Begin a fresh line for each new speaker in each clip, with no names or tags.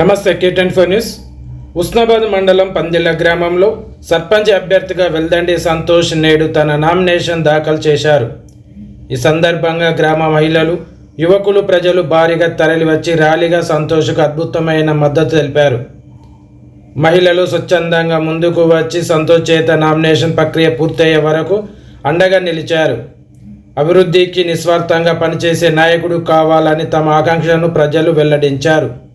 నమస్తే కేటెన్ four news Husnabad మండలం పందిళ్ళ గ్రామంలో సర్పంచ్ అభ్యర్థిగా వెల్దండి సంతోష్ నేడు తన నామినేషన్ దాఖలు చేశారు. ఈ సందర్భంగా గ్రామ మహిళలు యువకులు ప్రజలు భారీగా తరలివచ్చి ర్యాలీగా సంతోష్కు అద్భుతమైన మద్దతు తెలిపారు. మహిళలు స్వచ్ఛందంగా ముందుకు వచ్చి సంతోష్ చేత నామినేషన్ ప్రక్రియ పూర్తయ్యే వరకు అండగా నిలిచారు. అభివృద్ధికి నిస్వార్థంగా పనిచేసే నాయకుడు కావాలని తమ ఆకాంక్షను ప్రజలు వెల్లడించారు.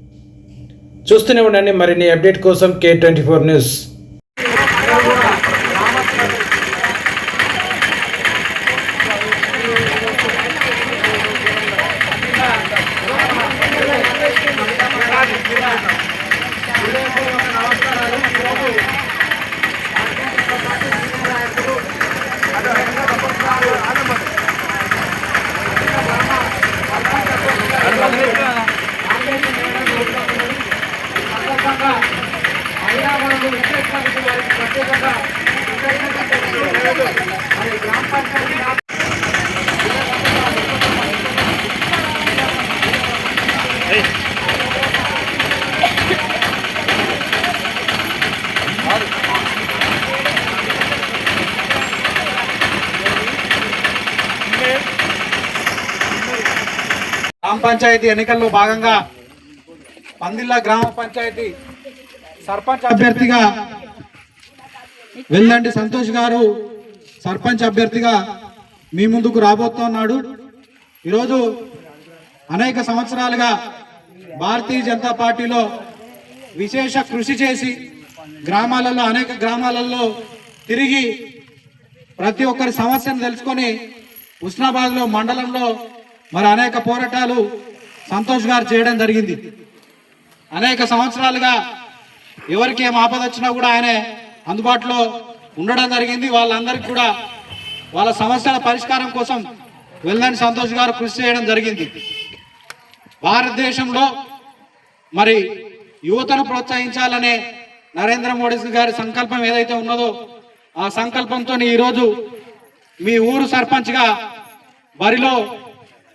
చూస్తూనే ఉండండి మరిన్ని అప్డేట్ కోసం కే ట్వంటీ ఫోర్ న్యూస్
గ్రామ పంచాయతీ ఎన్నికల్లో భాగంగా పందిళ్ళ గ్రామ పంచాయతీ సర్పంచ్ అభ్యర్థిగా వెళ్ళండి సంతోష్ గారు. సర్పంచ్ అభ్యర్థిగా మీ ముందుకు రాబోతున్నాడు ఈరోజు అనేక సంవత్సరాలుగా భారతీయ జనతా పార్టీలో విశేష కృషి చేసి గ్రామాలలో అనేక గ్రామాలలో తిరిగి ప్రతి ఒక్కరి సమస్యను తెలుసుకొని ఉస్నాబాద్లో మండలంలో మరి అనేక పోరాటాలు సంతోష్ గారు చేయడం జరిగింది. అనేక సంవత్సరాలుగా ఎవరికి ఏం ఆపద వచ్చినా కూడా ఆయన అందుబాటులో ఉండడం జరిగింది. వాళ్ళందరికీ కూడా వాళ్ళ సమస్యల పరిష్కారం కోసం వెళ్ళని సంతోష్ గారు కృషి చేయడం జరిగింది. భారతదేశంలో మరి యువతను ప్రోత్సహించాలనే నరేంద్ర మోడీ గారి సంకల్పం ఏదైతే ఉన్నదో ఆ సంకల్పంతో ఈరోజు మీ ఊరు సర్పంచ్గా బరిలో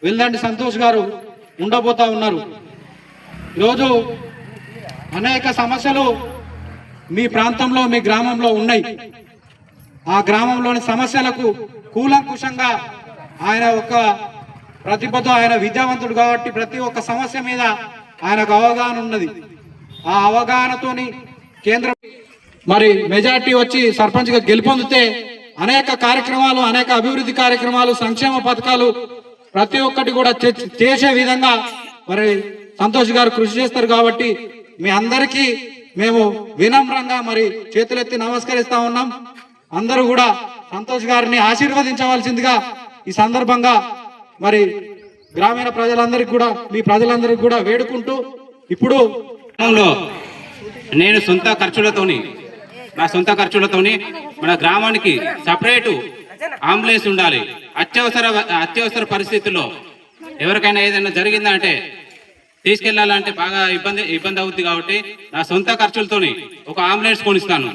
వెళ్ళండి సంతోష్ గారు ఉండబోతా ఉన్నారు. ఈరోజు అనేక సమస్యలు మీ ప్రాంతంలో మీ గ్రామంలో ఉన్నాయి. ఆ గ్రామంలోని సమస్యలకు కూలంకుషంగా ఆయన ఒక ప్రతిభతో ఆయన విద్యావంతుడు కాబట్టి ప్రతి ఒక్క సమస్య మీద ఆయనకు అవగాహన ఉన్నది. ఆ అవగాహనతోని కేంద్ర మరి మెజార్టీ వచ్చి సర్పంచ్గా గెలుపొందితే అనేక కార్యక్రమాలు అనేక అభివృద్ధి కార్యక్రమాలు సంక్షేమ పథకాలు ప్రతి ఒక్కటి కూడా చే- చేసే విధంగా మరి సంతోష్ గారు కృషి చేస్తారు కాబట్టి మీ అందరికీ మేము వినమ్రంగా మరి చేతులెత్తి నమస్కరిస్తా ఉన్నాం. అందరూ కూడా సంతోష్ గారిని ఆశీర్వదించవలసిందిగా ఈ సందర్భంగా మరి గ్రామీణ ప్రజలందరికీ కూడా మీ ప్రజలందరికీ కూడా వేడుకుంటూ ఇప్పుడు
నేను సొంత ఖర్చులతోని నా సొంత ఖర్చులతోని మన గ్రామానికి సపరేటు అంబులెన్స్ ఉండాలి. అత్యవసర అత్యవసర పరిస్థితుల్లో ఎవరికైనా ఏదైనా జరిగిందంటే తీసుకెళ్ళాలంటే బాగా ఇబ్బంది ఇబ్బంది అవుతుంది కాబట్టి నా సొంత ఖర్చులతోని ఒక అంబులెన్స్ కొనిస్తాను.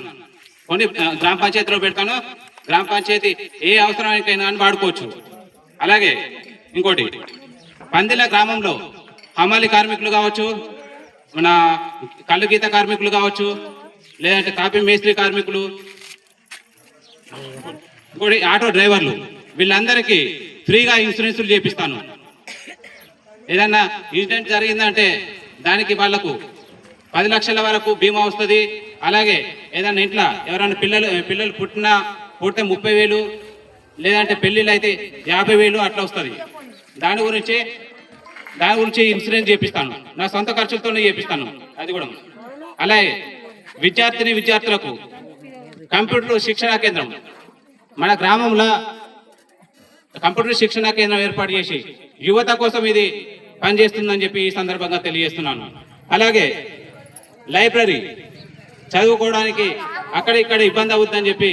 కొని గ్రామ పంచాయతీలో పెడతాను. గ్రామ పంచాయతీ ఏ అవసరానికైనా అని వాడుకోవచ్చు. అలాగే ఇంకోటి పందిల గ్రామంలో హమాలి కార్మికులు కావచ్చు మన కళ్ళు గీత కార్మికులు కావచ్చు లేదంటే కాపీ మేస్త్రి కార్మికులు ఇంకోటి ఆటో డ్రైవర్లు వీళ్ళందరికీ ఫ్రీగా ఇన్సూరెన్సులు చేపిస్తాను. ఏదన్నా ఇన్సిడెంట్ జరిగిందంటే దానికి వాళ్ళకు పది లక్షల వరకు బీమా వస్తుంది. అలాగే ఏదన్నా ఇంట్లో ఎవరైనా పిల్లలు పిల్లలు పుట్టినా పుట్టితే ముప్పై వేలు లేదంటే పెళ్ళిళ్ళు అయితే యాభై వేలు అట్లా వస్తుంది. దాని గురించి దాని గురించి ఇన్సూరెన్స్ చేపిస్తాను. నా సొంత ఖర్చులతోనే చేపిస్తాను. అది కూడా. అలాగే విద్యార్థిని విద్యార్థులకు కంప్యూటర్ శిక్షణా కేంద్రం. మన గ్రామంలో కంప్యూటర్ శిక్షణా కేంద్రం ఏర్పాటు చేసి యువత కోసం ఇది పనిచేస్తుందని చెప్పి ఈ సందర్భంగా తెలియజేస్తున్నాను. అలాగే లైబ్రరీ చదువుకోవడానికి అక్కడ ఇక్కడ ఇబ్బంది అవుతుందని చెప్పి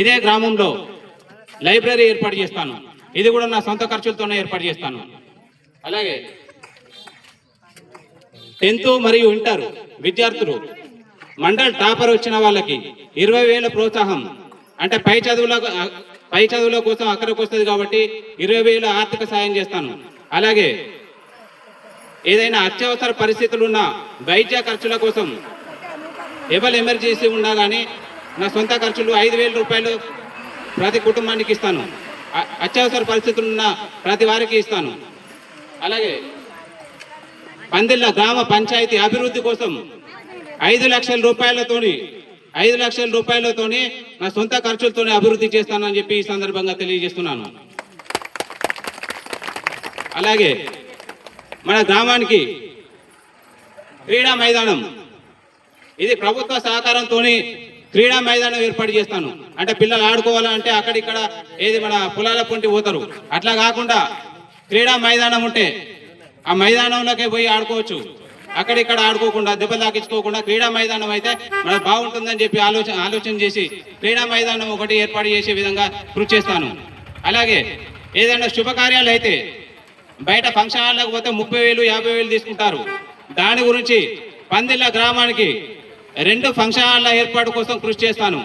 ఇదే గ్రామంలో లైబ్రరీ ఏర్పాటు చేస్తాను. ఇది కూడా నా సొంత ఖర్చులతోనే ఏర్పాటు చేస్తాను. అలాగే టెన్త్ మరియు ఇంటర్ విద్యార్థులు మండల్ టాపర్ వచ్చిన వాళ్ళకి ఇరవై వేల ప్రోత్సాహం. అంటే పై చదువుల పై చదువుల కోసం అక్కడికి వస్తుంది కాబట్టి ఇరవై వేల ఆర్థిక సాయం చేస్తాను. అలాగే ఏదైనా అత్యవసర పరిస్థితులు ఉన్న వైద్య ఖర్చుల కోసం ఎవరు ఎమర్జెన్సీ ఉన్నా కానీ నా సొంత ఖర్చులు ఐదు వేల రూపాయలు ప్రతి కుటుంబానికి ఇస్తాను. అత్యవసర పరిస్థితులు ఉన్న ప్రతి వారికి ఇస్తాను. అలాగే పందిళ్ళ గ్రామ పంచాయతీ అభివృద్ధి కోసం ఐదు లక్షల రూపాయలతోని ఐదు లక్షల రూపాయలతోని నా సొంత ఖర్చులతోనే అభివృద్ధి చేస్తానని చెప్పి ఈ సందర్భంగా తెలియజేస్తున్నాను. అలాగే మన గ్రామానికి క్రీడా మైదానం. ఇది ప్రభుత్వ సహకారంతో క్రీడా మైదానం ఏర్పాటు చేస్తాను. అంటే పిల్లలు ఆడుకోవాలంటే అక్కడిక్కడ ఏది మన పొలాల పొంటి పోతారు. అట్లా కాకుండా క్రీడా మైదానం ఉంటే ఆ మైదానంలోకే పోయి ఆడుకోవచ్చు. అక్కడిక్కడ ఆడుకోకుండా దెబ్బలు తాకించుకోకుండా క్రీడా మైదానం అయితే మనకు బాగుంటుందని చెప్పి ఆలోచన ఆలోచన చేసి క్రీడా మైదానం ఒకటి ఏర్పాటు చేసే విధంగా కృషి చేస్తాను. అలాగే ఏదైనా శుభకార్యాలు అయితే బయట ఫంక్షన్ హాల్లోకి పోతే ముప్పై వేలు యాభై వేలు తీసుకుంటారు. దాని గురించి పందిళ్ళ గ్రామానికి రెండు ఫంక్షన్ హాల్ల ఏర్పాటు కోసం కృషి చేస్తాను.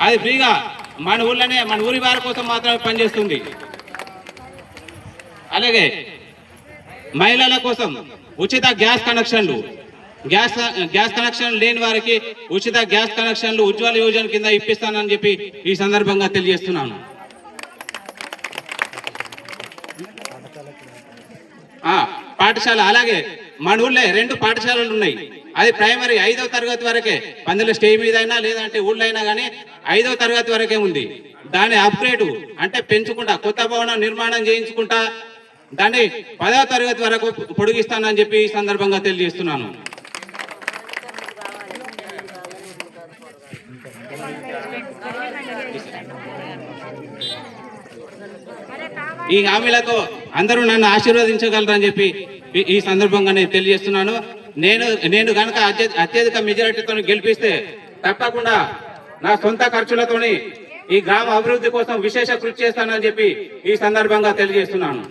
అది ఫ్రీగా మన ఊళ్ళోనే మన ఊరి వారి కోసం మాత్రమే పనిచేస్తుంది. అలాగే మహిళల కోసం ఉచిత గ్యాస్ కనెక్షన్లు. గ్యాస్ గ్యాస్ కనెక్షన్ లేని వారికి ఉచిత గ్యాస్ కనెక్షన్లు ఉజ్వల యోజన కింద ఇప్పిస్తానని చెప్పి ఈ సందర్భంగా తెలియజేస్తున్నాను ఆ, పాఠశాల అలాగే మన ఊళ్ళో రెండు పాఠశాలలు ఉన్నాయి. అది ప్రైమరీ ఐదో తరగతి వరకే. పందుల స్టే మీద అయినా లేదంటే ఊళ్ళో అయినా కానీ ఐదో తరగతి వరకే ఉంది. దాని అప్గ్రేడ్ అంటే పెంచుకుంటా కొత్త భవనం నిర్మాణం చేయించుకుంటా దాన్ని పదవ తరగతి వరకు పొడిగిస్తానని చెప్పి ఈ సందర్భంగా తెలియజేస్తున్నాను. ఈ హామీలతో అందరూ నన్ను ఆశీర్వదించగలరని చెప్పి ఈ- సందర్భంగా నేను తెలియజేస్తున్నాను. నేను నేను కనుక అత్యధిక మెజారిటీతో గెలిపిస్తే తప్పకుండా నా సొంత ఖర్చులతోని ఈ గ్రామ అభివృద్ధి కోసం విశేష కృషి చేస్తానని చెప్పి ఈ సందర్భంగా తెలియజేస్తున్నాను.